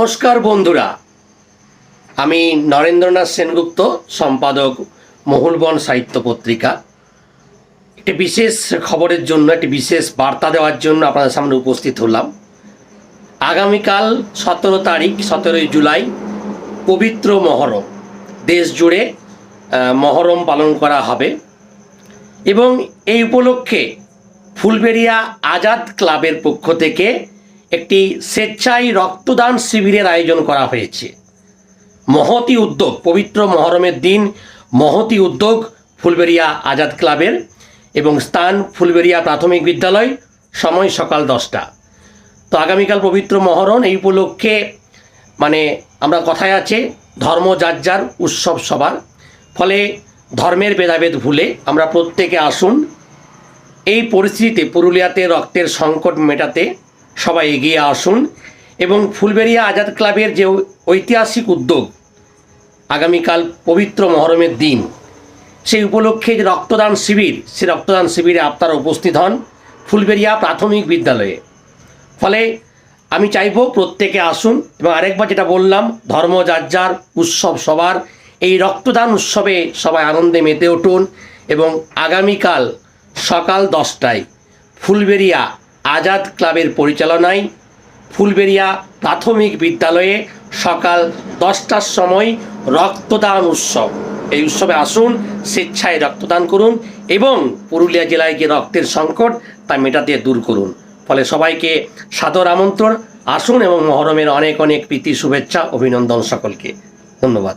নমস্কার বন্ধুরা। আমি নরেন্দ্রনাথ সেনগুপ্ত, সম্পাদক মহুলবন সাহিত্য পত্রিকা। একটি বিশেষ খবরের জন্য, একটি বিশেষ বার্তা দেওয়ার জন্য আপনাদের সামনে উপস্থিত হলাম। আগামীকাল সতেরো তারিখ, সতেরোই জুলাই, পবিত্র মহরম। দেশ জুড়ে মহরম পালন করা হবে। এবং এই উপলক্ষে ফুলবেড়িয়া আজাদ ক্লাবের পক্ষ থেকে একটি স্বেচ্ছায় রক্তদান শিবিরের আয়োজন করা হয়েছে। মহতি উদ্যোগ, পবিত্র মহরমের দিন, মহতি উদ্যোগ ফুলবেড়িয়া আজাদ ক্লাবের এবং স্থান ফুলবেড়িয়া প্রাথমিক বিদ্যালয়, সময় সকাল দশটা। তো আগামীকাল পবিত্র মহরম এই উপলক্ষে মানে আমরা কথায় আছে, ধর্ম যার যার উৎসব সবার। ফলে ধর্মের ভেদাভেদ ভুলে আমরা প্রত্যেকে আসুন। এই পরিস্থিতিতে পুরুলিয়াতে রক্তের সংকট মেটাতে সবাই এগিয়ে আসুন এবং ফুলবেড়িয়া আজাদ ক্লাবের যে ঐতিহাসিক উদ্যোগ আগামীকাল পবিত্র মহরমের দিন, সেই উপলক্ষে যে রক্তদান শিবির, সেই রক্তদান শিবিরে আপনারা উপস্থিত হন ফুলবেড়িয়া প্রাথমিক বিদ্যালয়ে। ফলে আমি চাইব প্রত্যেকে আসুন এবং আরেকবার যেটা বললাম, ধর্ম যার যার, উৎসব সবার, এই রক্তদান উৎসবে সবাই আনন্দে মেতে উঠুন এবং আগামীকাল সকাল দশটায় ফুলবেড়িয়া আজাদ ক্লাবের পরিচালনায় ফুলবেড়িয়া প্রাথমিক বিদ্যালয়ে সকাল দশটার সময় রক্তদান উৎসব। এই উৎসবে আসুন, স্বেচ্ছায় রক্তদান করুন এবং পুরুলিয়া জেলায় যে রক্তের সংকট তা মেটাতে দূর করুন। ফলে সবাইকে সাদর আমন্ত্রণ, আসুন এবং মহরমের অনেক অনেক প্রীতি, শুভেচ্ছা, অভিনন্দন সকলকে। ধন্যবাদ।